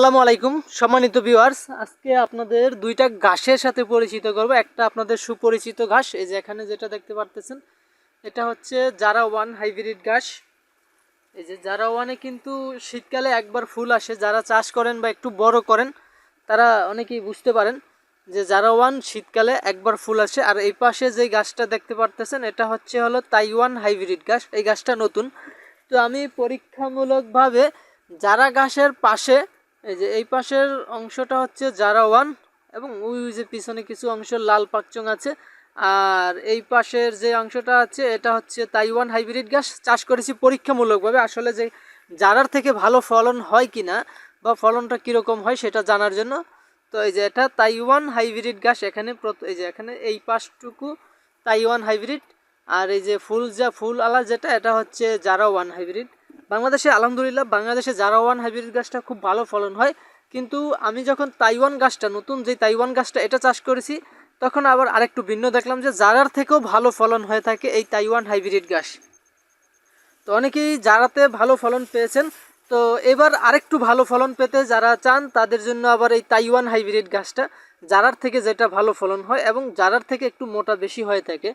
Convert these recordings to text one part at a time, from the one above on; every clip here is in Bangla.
আসসালামু আলাইকুম, সম্মানিত ভিউয়ার্স আজকে আপনাদের দুইটা ঘাসের সাথে পরিচিত করব। একটা আপনাদের সুপরিচিত ঘাস, এই যে এখানে যেটা দেখতে পারতেছেন, এটা হচ্ছে জারা ওয়ান হাইব্রিড ঘাস। এই যে জারা ওয়ানে কিন্তু শীতকালে একবার ফুল আসে। যারা চাষ করেন বা একটু বড় করেন, তারা অনেকেই বুঝতে পারেন যে জারা ওয়ান শীতকালে একবার ফুল আসে। আর এই পাশে যে গাছটা দেখতে পারতেছেন, এটা হচ্ছে হলো তাইওয়ান হাইব্রিড গাছ এই গাছটা নতুন। তো আমি পরীক্ষামূলকভাবে জারা ঘাসের পাশে এই যে এই পাশের অংশটা হচ্ছে জারা ওয়ান এবং ওই যে পিছনে কিছু অংশ লাল পাকচং আছে। আর এই পাশের যে অংশটা আছে, এটা হচ্ছে তাইওয়ান হাইব্রিড গাছ চাষ করেছি পরীক্ষামূলকভাবে। আসলে যে জারার থেকে ভালো ফলন হয় কি না বা ফলনটা কীরকম হয় সেটা জানার জন্য। তো এই যে এটা তাইওয়ান হাইব্রিড গাছ এখানে এই যে এখানে এই পাশটুকু তাইওয়ান হাইব্রিড। আর এই যে ফুল যা ফুল আলা যেটা, এটা হচ্ছে জারা ওয়ান হাইব্রিড। বাংলাদেশে আলহামদুলিল্লাহ, বাংলাদেশে জারা ওয়ান হাইব্রিড গাছটা খুব ভালো ফলন হয়, কিন্তু আমি যখন তাইওয়ান গাছটা, নতুন যে তাইওয়ান গাছটা এটা চাষ করেছি, তখন আবার আরেকটু ভিন্ন দেখলাম যে জারার থেকেও ভালো ফলন হয়ে থাকে এই তাইওয়ান হাইব্রিড গাছ। তো অনেকেই জারাতে ভালো ফলন পেয়েছেন, তো এবার আরেকটু ভালো ফলন পেতে যারা চান, তাদের জন্য আবার এই তাইওয়ান হাইব্রিড গাছটা জারার থেকে যেটা ভালো ফলন হয় এবং জারার থেকে একটু মোটা বেশি হয়ে থাকে।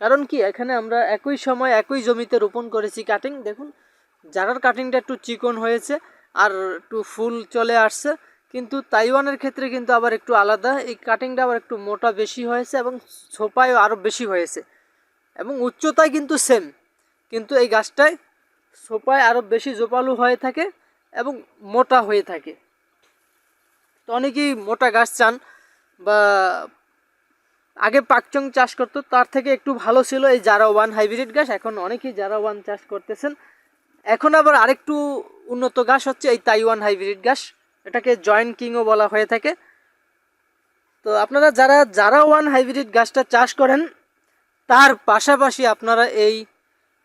কারণ কি, এখানে আমরা একই সময় একই জমিতে রোপণ করেছি কাটিং দেখুন জারার কাটিংটা একটু চিকন হয়েছে আর একটু ফুল চলে আসছে, কিন্তু তাইওয়ানের ক্ষেত্রে কিন্তু আবার একটু আলাদা। এই কাটিংটা আবার একটু মোটা বেশি হয়েছে এবং ছোপায়ও আরও বেশি হয়েছে এবং উচ্চতায় কিন্তু সেম কিন্তু এই গাছটায় সোপায় আরও বেশি জোপালু হয়ে থাকে এবং মোটা হয়ে থাকে। তো অনেকেই মোটা গাছ চান বা আগে পাকচং চাষ করতো, তার থেকে একটু ভালো ছিল এই জারা ওয়ান হাইব্রিড গাছ, এখন অনেকেই জারা ওয়ান চাষ করতেছেন। এখন আবার আরেকটু উন্নত গাছ হচ্ছে, এই তাইওয়ান হাইব্রিড গাছ এটাকে জয়েন্ট কিংও বলা হয়ে থাকে। তো আপনারা যারা যারা ওয়ান হাইব্রিড গাছটা চাষ করেন, তার পাশাপাশি আপনারা এই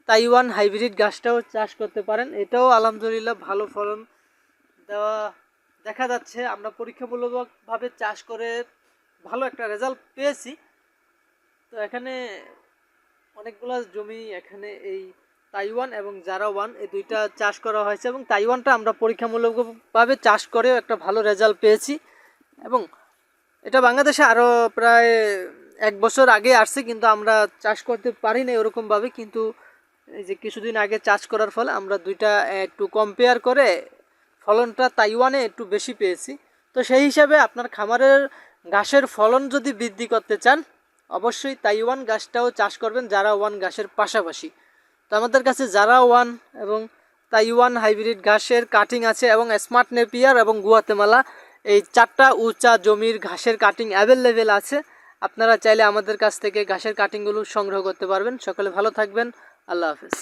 তাইওয়ান হাইব্রিড গাছটাও চাষ করতে পারেন। এটাও আলহামদুলিল্লাহ ভালো ফলন দেওয়া দেখা যাচ্ছে। আমরা পরীক্ষামূলকভাবে চাষ করে ভালো একটা রেজাল্ট পেয়েছি। তো এখানে অনেকগুলো জমি এখানে এই তাইওয়ান এবং জারা ওয়ান এই দুইটা চাষ করা হয়েছে এবং তাইওয়ানটা আমরা পরীক্ষামূলকভাবে চাষ করেও একটা ভালো রেজাল্ট পেয়েছি এবং এটা বাংলাদেশে আরও প্রায় এক বছর আগে আসছে কিন্তু আমরা চাষ করতে পারি না ওরকমভাবে, কিন্তু এই যে কিছুদিন আগে চাষ করার ফলে আমরা দুইটা একটু কম্পেয়ার করে ফলনটা তাইওয়ানে একটু বেশি পেয়েছি। তো সেই হিসাবে আপনার খামারের ঘাসের ফলন যদি বৃদ্ধি করতে চান, অবশ্যই তাইওয়ান গাছটাও চাষ করবেন যারা ওয়ান ঘাসের পাশাপাশি। তো আমাদের কাছে যারা ওয়ান এবং তাইওয়ান হাইব্রিড ঘাসের কাটিং আছে এবং স্মার্ট নেপিয়ার এবং গুয়াতেমালা। এই চারটা উঁচা জমির ঘাসের কাটিং অ্যাভেলেবেল আছে। আপনারা চাইলে আমাদের কাছ থেকে ঘাসের কাটিংগুলো সংগ্রহ করতে পারবেন। সকলে ভালো থাকবেন। আল্লাহ হাফেজ।